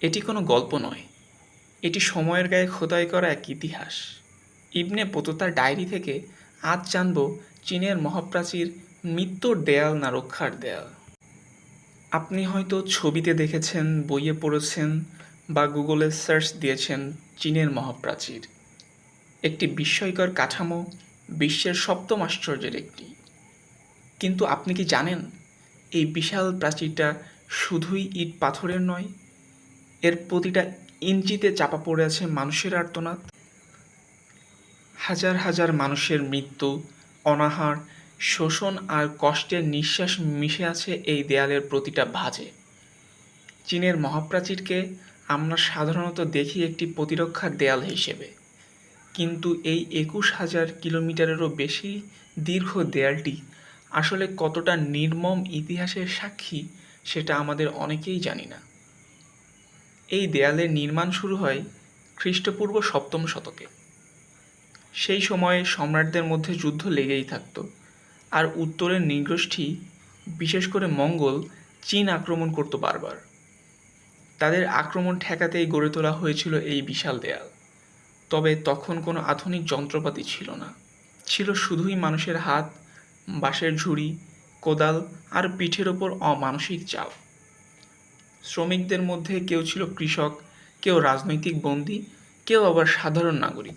এটি কোনো গল্প নয়। এটি সময়ের গায়ে খোদাই করা এক ইতিহাস। ইবনে বতুতার ডায়েরি থেকে আজ জানব চীনের মহাপ্রাচীর মৃত্যুর দেয়াল না রক্ষার দেয়াল। আপনি হয়তো ছবিতে দেখেছেন, বইয়ে পড়েছেন বা গুগলে সার্চ দিয়েছেন চীনের মহাপ্রাচীর। একটি বিস্ময়কর কাঠামো বিশ্বের সপ্তম আশ্চর্যের একটি। কিন্তু আপনি কি জানেন, এই বিশাল প্রাচীরটা শুধুই ইট পাথরের নয় এর প্রতিটা ইঞ্চিতে চাপা পড়ে আছে মানুষের আর্তনাদ। হাজার হাজার মানুষের মৃত্যু, অনাহার, শোষণ আর কষ্টের নিঃশ্বাস মিশে আছে এই দেয়ালের প্রতিটা ভাঁজে। চীনের মহাপ্রাচীরকে আমরা সাধারণত দেখি একটি প্রতিরক্ষার দেয়াল হিসেবে। কিন্তু এই একুশ হাজার কিলোমিটারেরও বেশি দীর্ঘ দেয়ালটি আসলে কতটা নির্মম ইতিহাসের সাক্ষী, সেটা আমাদের অনেকেই জানি না। এই দেয়ালের নির্মাণ শুরু হয় খ্রিস্টপূর্ব সপ্তম শতকে। সেই সময়ে সম্রাটদের মধ্যে যুদ্ধ লেগেই থাকত আর উত্তরের নৃগোষ্ঠী, বিশেষ করে মঙ্গল, চীন আক্রমণ করতো বারবার। তাদের আক্রমণ ঠেকাতেই গড়ে তোলা হয়েছিল এই বিশাল দেয়াল। তবে তখন কোনো আধুনিক যন্ত্রপাতি ছিল না। ছিল শুধুই মানুষের হাত, বাঁশের ঝুড়ি, কোদাল আর পিঠের ওপর অমানসিক চাপ। শ্রমিকদের মধ্যে কেউ ছিল কৃষক, কেউ রাজনৈতিক বন্দী, কেউ আবার সাধারণ নাগরিক,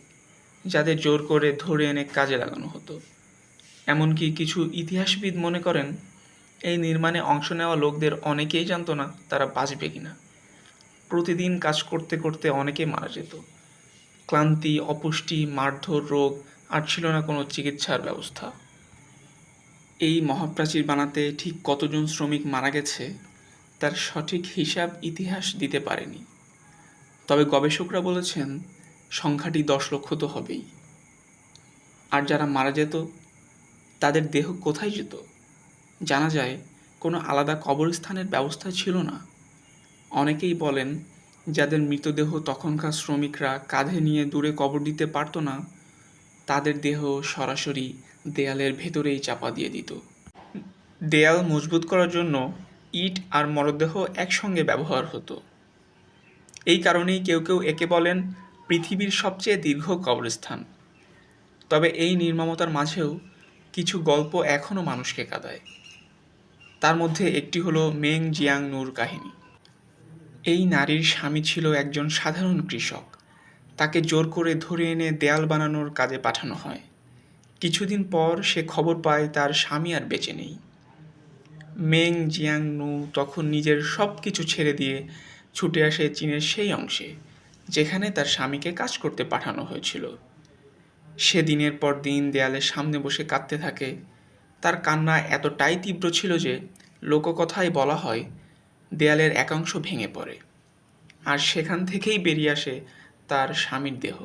যাদের জোর করে ধরে এনে কাজে লাগানো হতো। এমনকি কিছু ইতিহাসবিদ মনে করেন, এই নির্মাণে অংশ নেওয়া লোকদের অনেকেই জানতো না তারা বাঁচবে কিনা। প্রতিদিন কাজ করতে করতে অনেকে মারা যেত। ক্লান্তি, অপুষ্টি, মারধর, রোগ, আর ছিল না কোনো চিকিৎসার ব্যবস্থা। এই মহাপ্রাচীর বানাতে ঠিক কতজন শ্রমিক মারা গেছে তার সঠিক হিসাব ইতিহাস দিতে পারেনি। তবে গবেষকরা বলেছেন, সংখ্যাটি দশ লক্ষ তো হবেই। আর যারা মারা যেত, তাদের দেহ কোথায় যেত? জানা যায়, কোনো আলাদা কবরস্থানের ব্যবস্থা ছিল না। অনেকেই বলেন, যাদের মৃতদেহ তখনকার শ্রমিকরা কাঁধে নিয়ে দূরে কবর দিতে পারতো না, তাদের দেহ সরাসরি দেয়ালের ভেতরেই চাপা দিয়ে দিত। দেয়াল মজবুত করার জন্য ইট আর মরদেহ একসঙ্গে ব্যবহার হতো। এই কারণেই কেউ কেউ একে বলেন পৃথিবীর সবচেয়ে দীর্ঘ কবরস্থান। তবে এই নির্মমতার মাঝেও কিছু গল্প এখনও মানুষকে কাঁদায়। তার মধ্যে একটি হলো মেং জিয়াং নূর কাহিনী। এই নারীর স্বামী ছিল একজন সাধারণ কৃষক। তাকে জোর করে ধরে এনে দেয়াল বানানোর কাজে পাঠানো হয়। কিছুদিন পর সে খবর পায় তার স্বামী আর বেঁচে নেই। মেং জিয়াং নু তখন নিজের সব কিছু ছেড়ে দিয়ে ছুটে আসে চীনের সেই অংশে, যেখানে তার স্বামীকে কাজ করতে পাঠানো হয়েছিল। সে দিনের পর দিন দেয়ালের সামনে বসে কাঁদতে থাকে। তার কান্না এতটাই তীব্র ছিল যে লোককথায় বলা হয়, দেয়ালের একাংশ ভেঙে পড়ে। আর সেখান থেকেই বেরিয়ে আসে তার স্বামীর দেহ।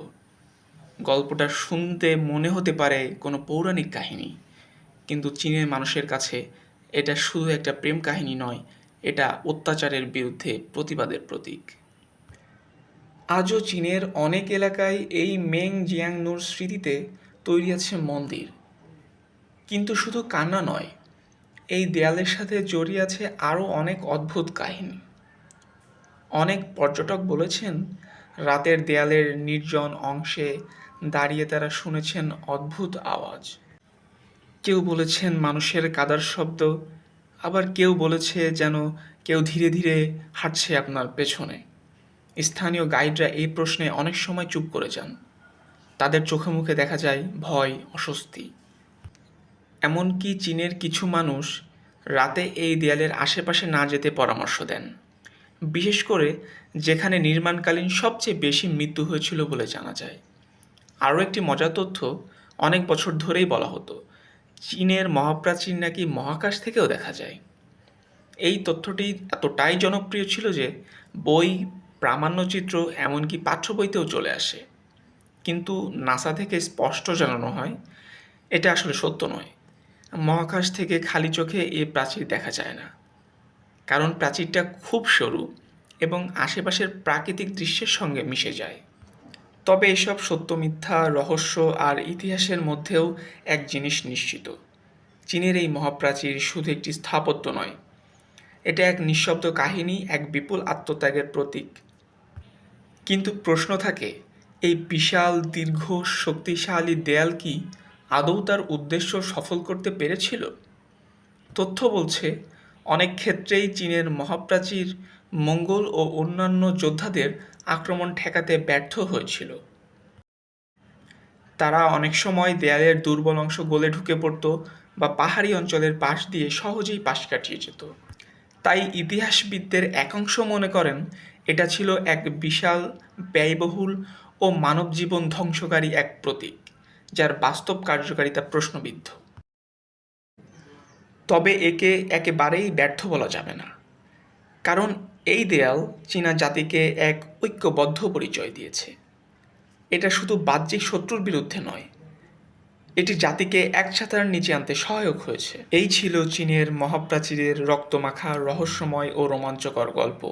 গল্পটা শুনতে মনে হতে পারে কোনো পৌরাণিক কাহিনী, কিন্তু চীনের মানুষের কাছে এটা শুধু একটা প্রেম কাহিনী নয়, এটা অত্যাচারের বিরুদ্ধে প্রতিবাদের প্রতীক। আজও চীনের অনেক এলাকায় এই মেং জিয়াংনুর স্মৃতিতে তৈরি আছে মন্দির। কিন্তু শুধু কান্না নয়, এই দেয়ালের সাথে জড়িয়ে আছে আরও অনেক অদ্ভুত কাহিনী। অনেক পর্যটক বলেছেন, রাতের দেয়ালের নির্জন অংশে দাঁড়িয়ে তারা শুনেছেন অদ্ভুত আওয়াজ। কেউ বলেছেন মানুষের কাদার শব্দ, আবার কেউ বলেছে যেন কেউ ধীরে ধীরে হাঁটছে আপনার পেছনে। স্থানীয় গাইডরা এই প্রশ্নে অনেক সময় চুপ করে যান। তাদের চোখে মুখে দেখা যায় ভয়, অস্বস্তি। এমনকি চীনের কিছু মানুষ রাতে এই দেয়ালের আশেপাশে না যেতে পরামর্শ দেন। বিশেষ করে যেখানে নির্মাণকালীন সবচেয়ে বেশি মৃত্যু হয়েছিল বলে জানা যায়। আরও একটি মজার তথ্য, অনেক বছর ধরেই বলা হতো চীনের মহাপ্রাচীর নাকি মহাকাশ থেকেও দেখা যায়। এই তথ্যটি এতটাই জনপ্রিয় ছিল যে বই, প্রামাণ্যচিত্র, এমনকি পাঠ্য বইতেও চলে আসে। কিন্তু নাসা থেকে স্পষ্ট জানানো হয়, এটা আসলে সত্য নয়। মহাকাশ থেকে খালি চোখে এ প্রাচীর দেখা যায় না। কারণ প্রাচীরটা খুব সরু এবং আশেপাশের প্রাকৃতিক দৃশ্যের সঙ্গে মিশে যায়। তবে এসব সত্য, মিথ্যা, রহস্য আর ইতিহাসের মধ্যেও এক জিনিস নিশ্চিত। চীনের এই মহাপ্রাচীর শুধু একটি স্থাপত্য নয়, এটা এক নিঃশব্দ কাহিনী, এক বিপুল আত্মত্যাগের প্রতীক। কিন্তু প্রশ্ন থাকে, এই বিশাল, দীর্ঘ, শক্তিশালী দেয়াল কি আদৌ তার উদ্দেশ্য সফল করতে পেরেছিল? তথ্য বলছে, অনেক ক্ষেত্রেই চীনের মহাপ্রাচীর মঙ্গল ও অন্যান্য যোদ্ধাদের আক্রমণ ঠেকাতে ব্যর্থ হয়েছিল। তারা অনেক সময় দেয়ালের দুর্বল অংশ গলে ঢুকে পড়ত বা পাহাড়ি অঞ্চলের পাশ দিয়ে সহজেই পাশ কাটিয়ে যেত। তাই ইতিহাসবিদদের একাংশ মনে করেন, এটা ছিল এক বিশাল, ব্যয়বহুল ও মানব জীবন ধ্বংসকারী এক প্রতীক, যার বাস্তব কার্যকারিতা প্রশ্নবিদ্ধ। তবে একে একেবারেই ব্যর্থ বলা যাবে না। কারণ এই দেয়াল চীনা জাতিকে এক ঐক্যবদ্ধ পরিচয় দিয়েছে। এটা শুধু বাহ্যিক শত্রুর বিরুদ্ধে নয়, এটি জাতিকে এক নিচে আনতে সহায়ক হয়েছে। এই ছিল চীনের মহাপ্রাচীরের রক্তমাখা, রহস্যময় ও রোমাঞ্চকর গল্প।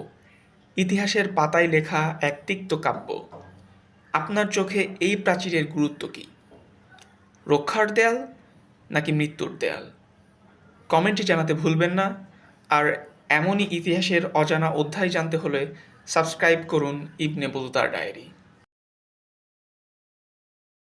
ইতিহাসের পাতায় লেখা এক তিক্ত কাব্য। আপনার চোখে এই প্রাচীরের গুরুত্ব কী? রক্ষার দেয়াল নাকি মৃত্যুর দেয়াল? কমেন্টে জানাতে ভুলবেন না, আর এমনই ইতিহাসের অজানা অধ্যায় জানতে হলে সাবস্ক্রাইব করুন ইবনে বলতার ডায়েরি।